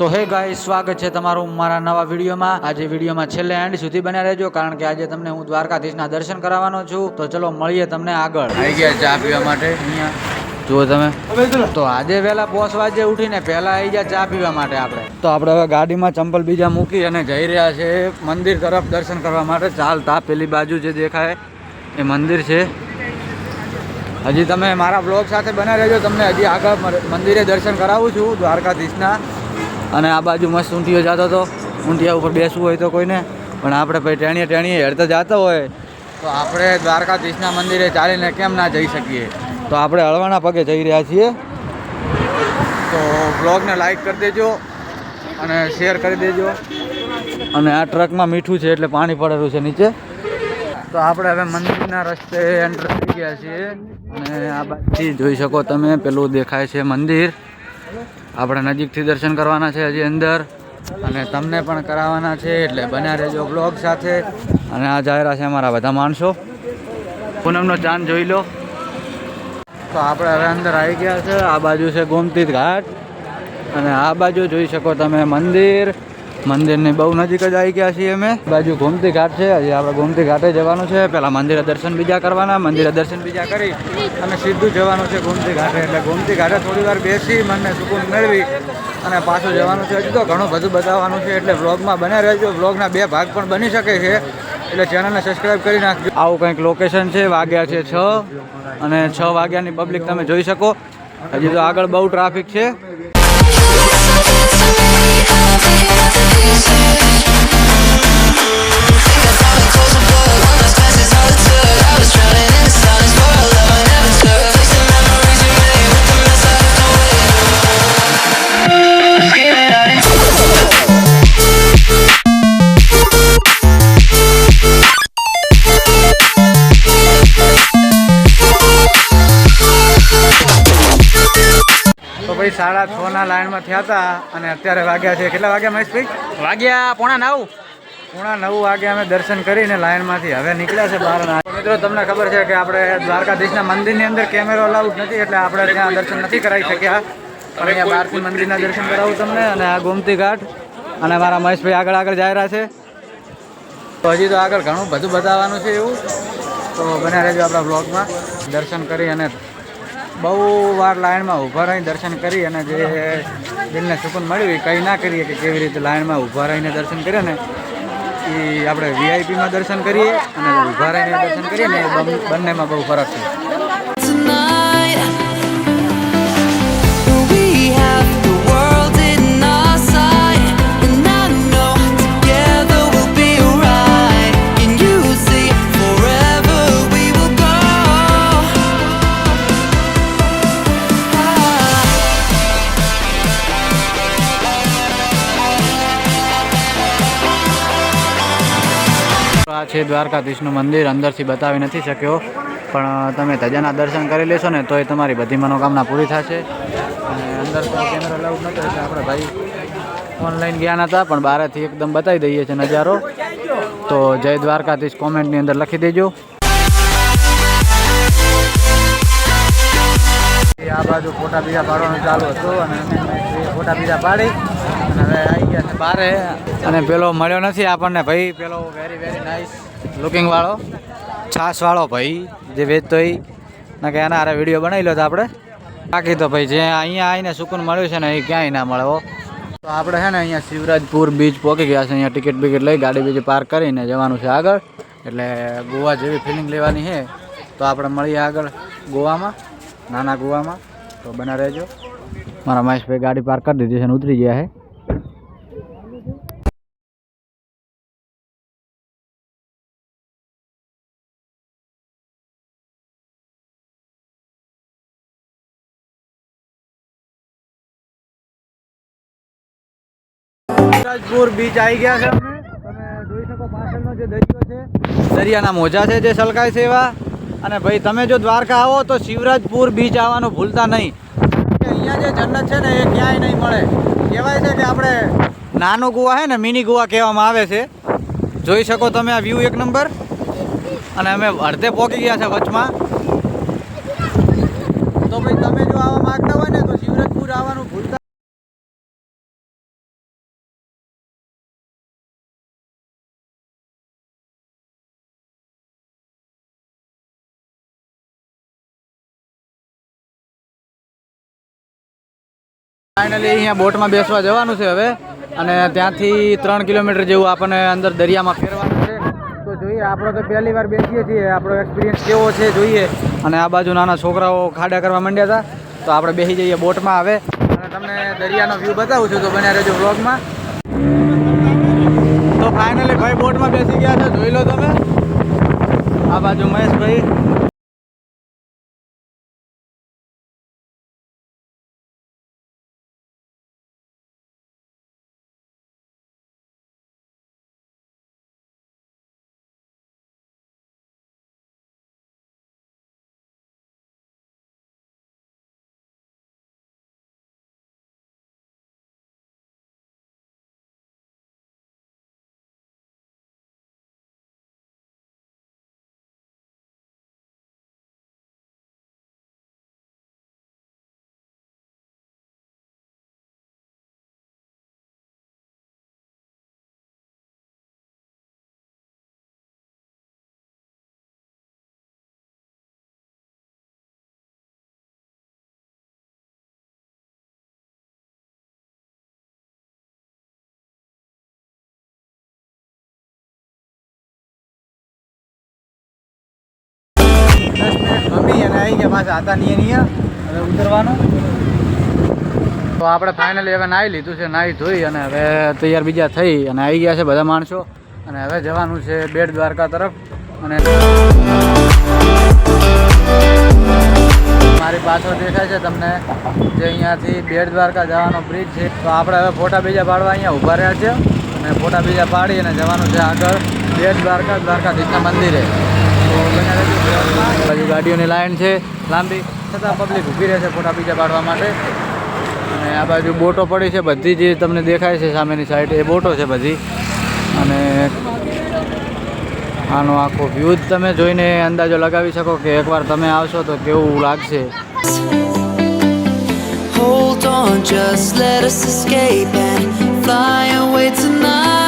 તો હે ગાય સ્વાગત છે તમારું મારા નવા વિડીયોમાં. આજે વિડીયોમાં છેલ્લે એન્ડ સુધી બન્યા રહેજો કારણ કે આજે તમને હું દ્વારકાધીશના દર્શન કરાવવાનો છું. તો ચલો મળીએ તમને આગળ. આવી ગયા ચા પીવા માટે? અહીંયા. જુઓ તમે. તો આજે વહેલા પોસ વાજે ઉઠીને પહેલા આવી ગયા ચા પીવા માટે આપણે. તો આપણે હવે ગાડીમાં ચંપલ બીજા મૂકી અને જઈ રહ્યા છે મંદિર તરફ દર્શન કરવા માટે. ચાલતા પેલી બાજુ જે દેખાય એ મંદિર છે. હજી તમે મારા બ્લોગ સાથે બના રહેજો. તમને હજી આગળ મંદિરે દર્શન કરાવું છું દ્વારકાધીશના. અને આ બાજુ મસ્ત ઊંટીઓ જતો હતો. ઊંટિયા ઉપર બેસવું હોય તો કોઈને, પણ આપણે ભાઈ ટેણીએ ટેણીએ હેડતા જતો હોય. તો આપણે દ્વારકાધીશના મંદિરે ચાલીને કેમ ના જઈ શકીએ? તો આપણે હળવાના પગે જઈ રહ્યા છીએ. તો બ્લોગને લાઈક કરી દેજો અને શેર કરી દેજો. અને આ ટ્રકમાં મીઠું છે એટલે પાણી પડેલું છે નીચે. તો આપણે હવે મંદિરના રસ્તે એન્ટર થઈ ગયા છીએ. અને આ બાજુથી જોઈ શકો તમે, પેલું દેખાય છે મંદિર. આપણે નજીકથી દર્શન કરવાના છે હજી અંદર. અને તમને પણ કરાવવાના છે એટલે બન્યા રહેજો બ્લોગ સાથે. અને આ જાહેરા છે અમારા બધા માણસો. પૂનમનો ચાંદ જોઈ લો. તો આપણે હવે અંદર આવી ગયા છે. આ બાજુ છે ગોમતી ઘાટ. અને આ બાજુ જોઈ શકો તમે મંદિર. મંદિરની બહુ નજીક જ આવી ગયા છીએ અમે. બાજુ ગોમતી ઘાટ છે હજી આપણે ગોમતી ઘાટે જવાનું છે. પહેલાં મંદિરે દર્શન બીજા કરવાના, મંદિરે દર્શન બીજા કરી અને સીધું જવાનું છે ગોમતી ઘાટે. એટલે ગોમતી ઘાટે થોડી વાર બેસી મનને સુકૂન મેળવી અને પાછું જવાનું છે. હજી તો ઘણું બધું બતાવવાનું છે, એટલે વ્લોગમાં બને રહેજો. વ્લોગના બે ભાગ પણ બની શકે છે, એટલે ચેનલને સબસ્ક્રાઈબ કરી નાખજો. આવું કંઈક લોકેશન છે, વાગ્યા છે છ અને છ વાગ્યાની પબ્લિક તમે જોઈ શકો. હજી તો આગળ બહુ ટ્રાફિક છે. સાડા છ ના લાઈનમાં થયા હતા અને અત્યારે વાગ્યા છે. કેટલા વાગ્યા મહેશભાઈ? વાગ્યા પોણા નવ. પૂણા નવ વાગે અમે દર્શન કરીને લાઈનમાંથી હવે નીકળ્યા છે બહાર. મિત્રો તમને ખબર છે કે આપણે દ્વારકાધીશના મંદિરની અંદર કેમેરો અલાઉડ નથી એટલે આપણે ત્યાં દર્શન નથી કરાવી શક્યા. પણ અહીંયા બહારથી મંદિરના દર્શન કરાવું તમને અને આ ગોમતી ઘાટ. અને મારા મહેશભાઈ આગળ આગળ જાય રહ્યા છે. તો હજી તો આગળ ઘણું બધું બતાવવાનું છે એવું. તો બન્યા રહેજો આપણા બ્લોગમાં દર્શન કરી અને બહુ વાર લાઈનમાં ઊભા રહીને દર્શન કરી અને જે દિલને સુકૂન મળ્યું, એ કંઈ ના કરીએ કે કેવી રીતે લાઈનમાં ઊભા રહીને દર્શન કરીએ ને એ આપણે વીઆઈપીમાં દર્શન કરીએ અને ઊભા રહીને દર્શન કરીએ ને એ બંનેમાં બહુ ફરક છે. આ છે દ્વારકાધીશનું મંદિર. અંદરથી બતાવી નથી શક્યો, પણ તમે ધજાના દર્શન કરી લેશો ને, તોય તમારી બધી મનોકામના પૂરી થશે. અને અંદર તો કેમેરો લાવું નહોતો એટલે આપણે ભાઈ ઓનલાઈન ગયા નહોતા પણ બહારથી એકદમ બતાવી દઈએ છીએ નજારો. તો જય દ્વારકાધીશ કોમેન્ટની અંદર લખી દેજો. આ બાજુ ફોટા બીજા પાડવાનું ચાલુ હતું, અને ફોટા બીજા પાડી. હવે આવી ગયા છે બારે. અને પેલો મળ્યો નથી આપણને ભાઈ. પેલો વેરી વેરી નાઇસ લુકિંગ વાળો. છાસ વાળો ભાઈ, જે વેચતો એ ના કે એના હારે વીડિયો બનાવી લો તો આપણે. બાકી તો ભાઈ જે અહીંયા આવીને સુકૂન મળ્યું છે ને એ ક્યાંય ના મળે તો આપણે છે ને અહીંયા શિવરાજપુર બીચ પહોંચી ગયા છે. અહીંયા ટિકિટ બિકિટ લઈ, ગાડી બીજી પાર્ક કરીને જવાનું છે આગળ. એટલે ગોવા જેવી ફિલિંગ લેવાની છે. તો આપણે મળીએ આગળ ગોવામાં, નાના ગોવામાં. તો બના રહેજો. મારા મહેશભાઈ ગાડી પાર્ક કરી દીધી છે અને ઉતરી ગયા છે. રાજપુર બીચ આવી ગયા છે અમે તમે જોઈ શકો પાછળનો જે દરિયો છે. દરિયાના મોજા છે જે સલકાય છે એવા. અને ભાઈ, તમે જો દ્વારકા આવો તો શિવરાજપુર બીચ આવવાનું ભૂલતા નહીં. અહીંયા જે જન્નત છે ને, એ ક્યાંય નહીં મળે. કહેવાય છે કે આપણે નાનું ગુવા છે ને, મિની ગુવા કહેવામાં આવે છે. જોઈ શકો તમે આ વ્યૂ એક નંબર. અને અમે અડધે પહોંચી ગયા છે વચમાં. તો ભાઈ, તમે ફાઇનલી અહીંયા બોટમાં બેસવા જવાનું છે હવે. અને ત્યાંથી ત્રણ કિલોમીટર જેવું આપણને અંદર દરિયામાં ફેરવાનું છે. તો જોઈએ, આપણે તો પહેલી વાર બેસીએ છીએ. આપણો એક્સપિરિયન્સ કેવો છે જોઈએ. અને આ બાજુ નાના છોકરાઓ ખાડા કરવા માંડ્યા હતા. તો આપણે બેસી જઈએ બોટમાં આવે અને તમને દરિયાનો વ્યૂ બતાવું છું. તો બન્યા રહેજો વ્લોગમાં તો ફાઇનલી ભાઈ બોટમાં બેસી ગયા છે. જોઈ લો તમે. આ બાજુ મહેશભાઈ. આવી ગયા, પાછા હતા નહીં નહીં હવે ઉતરવાનું. તો આપણે ફાઇનલી હવે નાહી લીધું છે, નાહી ધોઈ અને હવે તૈયાર બીજા થઈ અને આવી ગયા છે બધા માણસો. અને હવે જવાનું છે બેટ દ્વારકા તરફ. અને મારી પાછળ દેખાય છે તમને જે અહીંયાથી બેટ દ્વારકા જવાનો બ્રિજ છે. તો આપણે હવે ફોટા બીજા પાડવા અહીંયા ઊભા રહ્યા છે. અને ફોટા બીજા પાડી અને જવાનું છે આગળ બેટ દ્વારકા, દ્વારકાધીશના મંદિરે. તો બન્યા રહેજો vlogમાં. બાજુ ગાડીઓની લાઈન છે લાંબી, છતાં પબ્લિક ઊભી રહેશે ફોટા બીજા પાડવા માટે. અને આ બાજુ બોટો પડી છે, બધી જે તમને દેખાય છે સામેની સાઈડ એ બોટો છે બધી. અને આનો આખો વ્યૂ જ તમે જોઈને અંદાજો લગાવી શકો કે એકવાર તમે આવશો તો કેવું લાગશે. Hold just let us escape and fly away tonight.